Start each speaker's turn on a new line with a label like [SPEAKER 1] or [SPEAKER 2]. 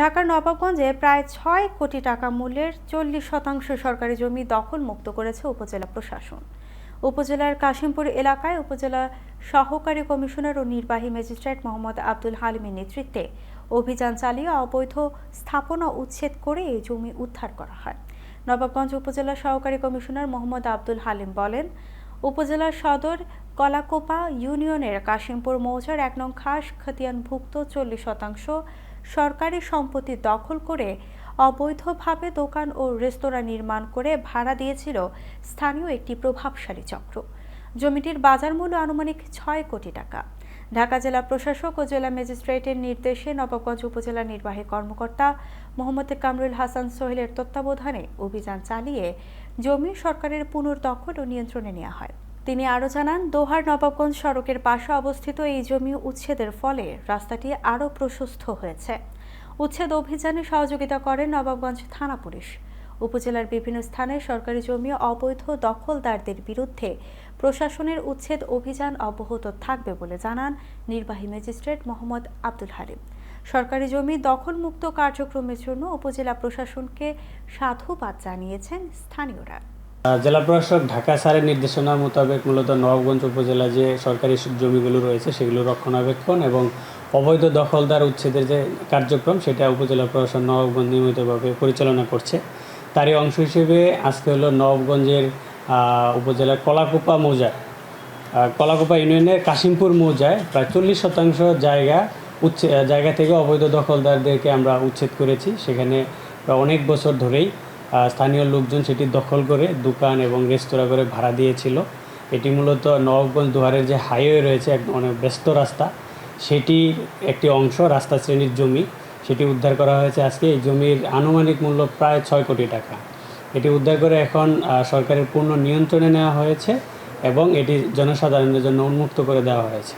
[SPEAKER 1] ঢাকার নবাবগঞ্জে প্রায় ছয় কোটি টাকা মূল্যের চল্লিশ শতাংশ সরকারি জমি দখল মুক্ত করেছে উপজেলা প্রশাসন উপজেলার কাশিমপুর এলাকায় উপজেলা সহকারী কমিশনার ও নির্বাহী ম্যাজিস্ট্রেট মোহাম্মদ আব্দুল হালিমের নেতৃত্বে অভিযান চালিয়ে অবৈধ স্থাপনা উচ্ছেদ করে এই জমি উদ্ধার করা হয় নবাবগঞ্জ উপজেলা সহকারী কমিশনার মোহাম্মদ আব্দুল হালিম বলেন উপজেলার সদর কলাকোপা ইউনিয়নের কাশিমপুর মৌজার এক নং খাস খতিয়ানভুক্ত চল্লিশ শতাংশ সরকারি সম্পত্তি দখল করে অবৈধভাবে দোকান ও রেস্তোরাঁ নির্মাণ করে ভাড়া দিয়েছিল স্থানীয় একটি প্রভাবশালী চক্র জমিটির বাজার মূল্য আনুমানিক ছয় কোটি টাকা ঢাকা জেলা প্রশাসক ও জেলা ম্যাজিস্ট্রেটের নির্দেশে নবাবগঞ্জ উপজেলা নির্বাহী কর্মকর্তা মোহাম্মদ কামরুল হাসান সোহেলের তত্ত্বাবধানে অভিযান চালিয়ে জমি সরকারের পুনর্দখল ও নিয়ন্ত্রণে নেওয়া হয় তিনি আরও জানান দোহার নবাবগঞ্জ সড়কের পাশে অবস্থিত এই জমি উচ্ছেদের ফলে রাস্তাটি আরও প্রশস্ত হয়েছে উচ্ছেদ অভিযানে সহযোগিতা করে নবাবগঞ্জ থানা পুলিশ উপজেলার বিভিন্ন স্থানে সরকারি জমি অবৈধ দখলদারদের বিরুদ্ধে প্রশাসনের উচ্ছেদ অভিযান অব্যাহত থাকবে বলে জানান নির্বাহী ম্যাজিস্ট্রেট মোহাম্মদ আব্দুল হারিম সরকারি জমি দখলমুক্ত কার্যক্রমের জন্য উপজেলা প্রশাসনকে সাধুবাদ জানিয়েছেন স্থানীয়রা
[SPEAKER 2] জেলা প্রশাসক ঢাকা সারের নির্দেশনার মোতাবেক মূলত নবাবগঞ্জ উপজেলা যে সরকারি জমিগুলো রয়েছে সেগুলো রক্ষণাবেক্ষণ এবং অবৈধ দখলদার উচ্ছেদের যে কার্যক্রম সেটা উপজেলা প্রশাসন নবাবগঞ্জ নিয়মিতভাবে পরিচালনা করছে তারই অংশ হিসেবে আজকে হলো নবাবগঞ্জের উপজেলার কলাকোপা মৌজা কলাকোপা ইউনিয়নের কাশিমপুর মৌজায় প্রায় চল্লিশ শতাংশ জায়গা উচ্ছে জায়গা থেকে অবৈধ দখলদারদেরকে আমরা উচ্ছেদ করেছি সেখানে অনেক বছর ধরেই স্থানীয় লোকজন সেটি দখল করে দোকান এবং রেস্তোরাঁ করে ভাড়া দিয়েছিল এটি মূলত নবগঞ্জ দুয়ারের যে হাইওয়ে রয়েছে এক অনেক ব্যস্ত রাস্তা সেটি একটি অংশ রাস্তা শ্রেণীর জমি সেটি উদ্ধার করা হয়েছে আজকে এই জমির আনুমানিক মূল্য প্রায় ছয় কোটি টাকা এটি উদ্ধার করে এখন সরকারের পূর্ণ নিয়ন্ত্রণে নেওয়া হয়েছে এবং এটি জনসাধারণের জন্য উন্মুক্ত করে দেওয়া হয়েছে